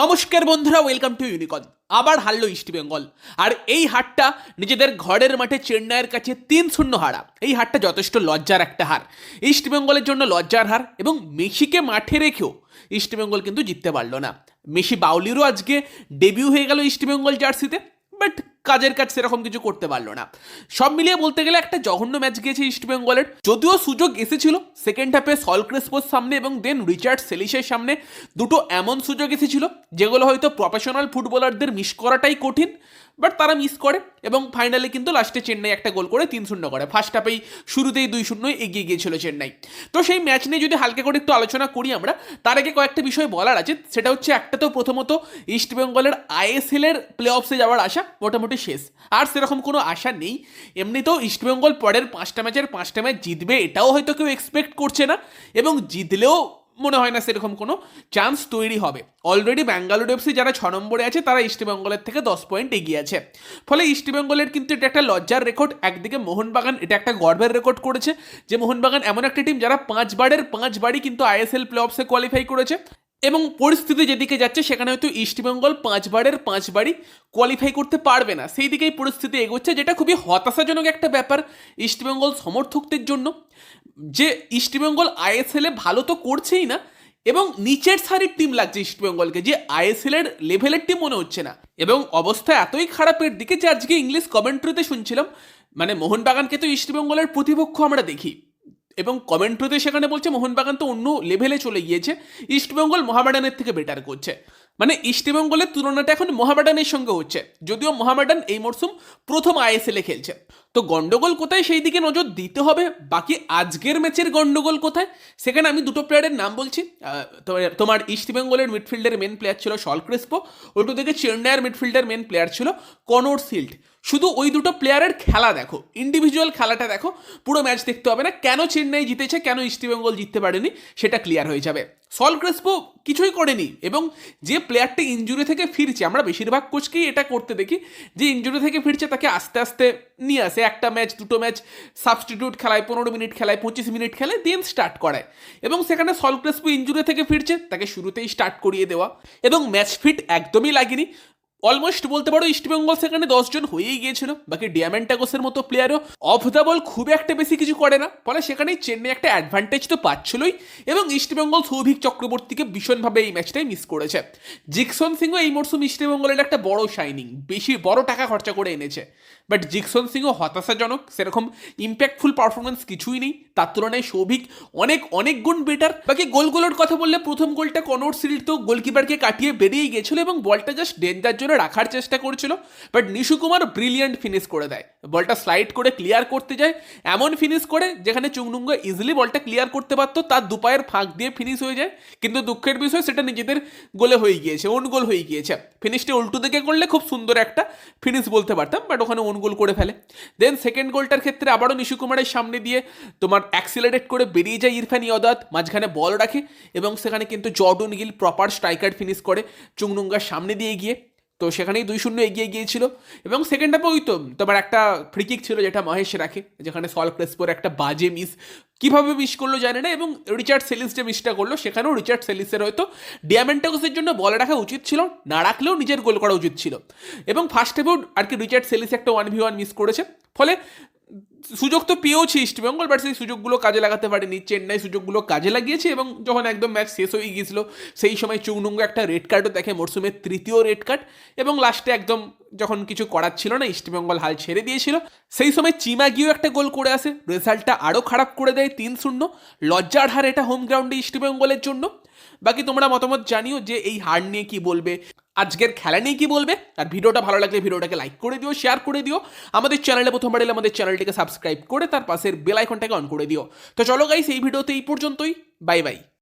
নমস্কার বন্ধুরা welcome to ইউনিকন আবার হারলো ইস্ট বেঙ্গল আর এই হারটা নিজেদের ঘরের মাঠে চেন্নাইয়ের কাছে তিন শূন্য হারা। এই হারটা যথেষ্ট লজ্জার একটা হার। ইস্টবেঙ্গলের জন্য লজ্জার হার এবং মেসিকে মাঠে রেখেও ইস্টবেঙ্গল কিন্তু জিততে পারল না। মেসি বাউলিরও আজকে ডেবিউ হয়ে গেল ইস্ট বেঙ্গল জার্সিতে বাট কাজের কাজ সেরকম কিছু করতে পারল না। সব মিলিয়ে বলতে গেলে একটা জঘন্য ম্যাচ গিয়েছে ইস্ট বেঙ্গলের যদিও সুযোগ এসেছিল সেকেন্ড হাফে সল ক্রেসপোর সামনে এবং দেন রিচার্ড সেলিসের সামনে দুটো এমন সুযোগ এসেছিল, যেগুলো হয়তো প্রফেশনাল ফুটবলারদের মিস করাটাই কঠিন। বাট তারা মিস করে এবং ফাইনালে কিন্তু লাস্টে চেন্নাই একটা গোল করে তিন শূন্য করে। ফার্স্ট হাফেই শুরুতেই দুই শূন্য এগিয়ে গিয়েছিল চেন্নাই। তো সেই ম্যাচ নিয়ে যদি হালকা করে একটু আলোচনা করি আমরা, তার আগে কয়েকটা বিষয় বলার আছে। সেটা হচ্ছে একটা তো প্রথমত ইস্ট বেঙ্গলের আইএসএল এর প্লে অফসে যাওয়ার আশা মোটামুটি শেষ। আর সেরকম কোনো আশা নেই। এমনিতেও ইস্টবেঙ্গল পরের পাঁচটা ম্যাচের পাঁচটা ম্যাচ জিতবে এটাও হয়তো কেউ এক্সপেক্ট করছে না। এবং জিতলেও মনে হয় না সেরকম কোনো চান্স তৈরি হবে। অলরেডি ব্যাঙ্গালোর এফসি যারা ছ নম্বরে আছে, তারা ইস্টবেঙ্গলের থেকে দশ পয়েন্ট এগিয়ে আছে। ফলে ইস্টবেঙ্গলের কিন্তু এটা একটা লজ্জার রেকর্ড একদিকে মোহনবাগান, এটা একটা গর্বের রেকর্ড করেছে যে মোহনবাগান এমন একটা টিম যারা পাঁচবারের, পাঁচবারই কিন্তু আইএসএল প্লে অফসে কোয়ালিফাই করেছে এবং পরিস্থিতি যেদিকে যাচ্ছে, সেখানে হয়তো ইস্টবেঙ্গল পাঁচবারের, পাঁচবারই কোয়ালিফাই করতে পারবে না। সেই দিকেই পরিস্থিতি এগোচ্ছে, যেটা খুবই হতাশাজনক একটা ব্যাপার ইস্টবেঙ্গল সমর্থকদের জন্য। যে ইস্টবেঙ্গল আইএসএলে ভালো তো করছেই না, এবং নিচের সারির টিম লাগছে ইস্টবেঙ্গলকে যে আইএসএল এর লেভেলের টিম মনে হচ্ছে না। এবং অবস্থা এতই খারাপের দিকে যে আজকে ইংলিশ কমেন্ট্রিতে শুনছিলাম মানে মোহনবাগানকে তো ইস্টবেঙ্গলের প্রতিপক্ষ আমরা দেখি। এবং কমেন্ট্রিতে সেখানে বলছে, মোহনবাগান তো অন্য লেভেলে চলে গিয়েছে। ইস্টবেঙ্গল মহামেডানের থেকে বেটার করছে। মানে ইস্টবেঙ্গলের তুলনাটা এখন মহামেডানের সঙ্গে হচ্ছে। যদিও মহামেডান এই মরশুম প্রথম আইএসএলে খেলছে। তো গন্ডগোল কোথায়? সেই দিকে নজর দিতে হবে। বাকি আজকের ম্যাচের গন্ডগোল কোথায়? সেখানে আমি দুটো প্লেয়ারের নাম বলছি। তোমার- ইস্টবেঙ্গলের মিডফিল্ডের মেন প্লেয়ার ছিল সল ক্রেসপো। ওটু থেকে চেন্নাইয়ের মিডফিল্ডের মেন প্লেয়ার ছিল কনর সিল্ড শুধু ওই দুটো প্লেয়ারের খেলা দেখো। ইন্ডিভিজুয়াল খেলাটা দেখো। পুরো ম্যাচ দেখতে হবে না। কেন চেন্নাই জিতেছে, কেন ইস্টবেঙ্গল জিততে পারেনি, সেটা ক্লিয়ার হয়ে যাবে। সল ক্রেসপো কিছুই করেনি এবং যে প্লেয়ারটি ইঞ্জুরি থেকে ফিরছে, আমরা বেশিরভাগ কোচকেই এটা করতে দেখি, যে ইঞ্জুরি থেকে ফিরছে তাকে আস্তে আস্তে নিয়ে আসে। একটা ম্যাচ, দুটো ম্যাচ সাবস্টিটিউট খেলায় পনেরো মিনিট খেলায়, পঁচিশ মিনিট খেলে দেন স্টার্ট করায় এবং সেখানে সল ক্রেসপো ইঞ্জুরি থেকে ফিরছে, তাকে শুরুতেই স্টার্ট করিয়ে দেওয়া। এবং ম্যাচ ফিট একদমই লাগেনি। অলমোস্ট বলতে পারো ইস্টবেঙ্গল সেখানে দশজন হয়েই গিয়েছিল। বাকি ডিয়ামেন্টাগোসের মতো প্লেয়ারও অফ দ্য বল খুব একটা বেশি কিছু করে না। ফলে সেখানেই চেন্নাই একটা অ্যাডভান্টেজ তো পাচ্ছিলই এবং ইস্টবেঙ্গল সৌভিক চক্রবর্তীকে ভীষণভাবে এই ম্যাচটাই মিস করেছে। জিকসন সিংও এই মরশুম ইস্টবেঙ্গলের একটা বড় শাইনিং বেশি বড় টাকা খরচা করে এনেছে। বাট জিকসন সিংও হতাশাজনক, সেরকম ইম্প্যাক্টফুল পারফরমেন্স কিছুই নেই। তার তুলনায় সৌভিক অনেক অনেক গুণ বেটার বাকি গোলগুলোর কথা বললে প্রথম গোলটা কনর সিল তো গোলকিপারকে কাটিয়ে বেরিয়ে গিয়েছিল এবং বলটা জাস্ট ডেঞ্জার জন্য রাখার চেষ্টা করছিল but Nishu Kumar brilliant finish করে দেয়। বলটা স্লাইড করে ক্লিয়ার করতে যায়, এমন ফিনিশ করে যেখানে চুংনুঙ্গা ইজিলি বলটা ক্লিয়ার করতে পারতো, তার দুপায়ের ফাঁক দিয়ে ফিনিশ হয়ে যায়, কিন্তু দুঃখের বিষয় সেটা নিজেদের গোলে হয়ে গিয়েছে ওন গোল হয়ে গিয়েছে। ফিনিশটা উল্টো দিকে করলে খুব সুন্দর একটা ফিনিশ বলতে পারতাম বাট ওখানে ওন গোল করে ফেলে। দেন সেকেন্ড গোলটার ক্ষেত্রে আবারও নিশু কুমারের সামনে দিয়ে তোমার অ্যাক্সিলারেট করে বেরিয়ে যায় ইরফান ইয়দাত মাঝখানে বল রাখে এবং সেখানে কিন্তু Jordan Gill proper striker finish করে চুংনুঙ্গার সামনে দিয়ে গিয়ে তো সেখানেই দুই শূন্য এগিয়ে গিয়েছিল। এবং সেকেন্ড হাফে ওই তো তোমার একটা ফ্রিকিক ছিল যেটা মহেশ রাখে, যেখানে সল ক্রেসপোর একটা বাজে মিস কীভাবে মিস করল জানে না এবং রিচার্ড সেলিস যে মিসটা করল, সেখানেও রিচার্ড সেলিসের হয়তো ডিয়ামেন্টাকোসের জন্য বল রাখা উচিত ছিল, না রাখলেও নিজের গোল করা উচিত ছিল। এবং ফার্স্ট হাফেও আর কি রিচার্ড সেলিস একটা ওয়ান ভি ওয়ান মিস করেছে। ফলে সুযোগ তো পেয়েওছি ইস্টবেঙ্গল বাট সেই সুযোগগুলো কাজে লাগাতে পারেনি চেন্নাই সুযোগগুলো কাজে লাগিয়েছে এবং যখন একদম ম্যাচ শেষ হয়ে গিয়েছিল, সেই সময় চুংনুঙ্গ একটা রেড কার্ডও দেখে, মরসুমের তৃতীয় রেড কার্ড এবং লাস্টে একদম যখন কিছু করার ছিল না ইস্টবেঙ্গল হাল ছেড়ে দিয়েছিল, সেই সময় চিমা গিয়েও একটা গোল করে আসে। রেজাল্টটা আরও খারাপ করে দেয় তিন শূন্য। লজ্জার হার এটা হোম গ্রাউন্ডে ইস্টবেঙ্গলের জন্য। বাকি তোমরা মতামত জানিও যে এই হার নিয়ে কি বলবে, আজকের খেলা নিয়ে কি বলবে। আর ভিডিওটা ভালো লাগলে ভিডিওটাকে লাইক করে দিও শেয়ার করে দিও। আমাদের চ্যানেলে প্রথমবার এলে আমাদের চ্যানেলটিকে সাবস্ক্রাইব করে তার পাশের বেল আইকনটাকে অন করে দিও। তো চলো গাইস এই ভিডিওতে এই পর্যন্তই। Bye bye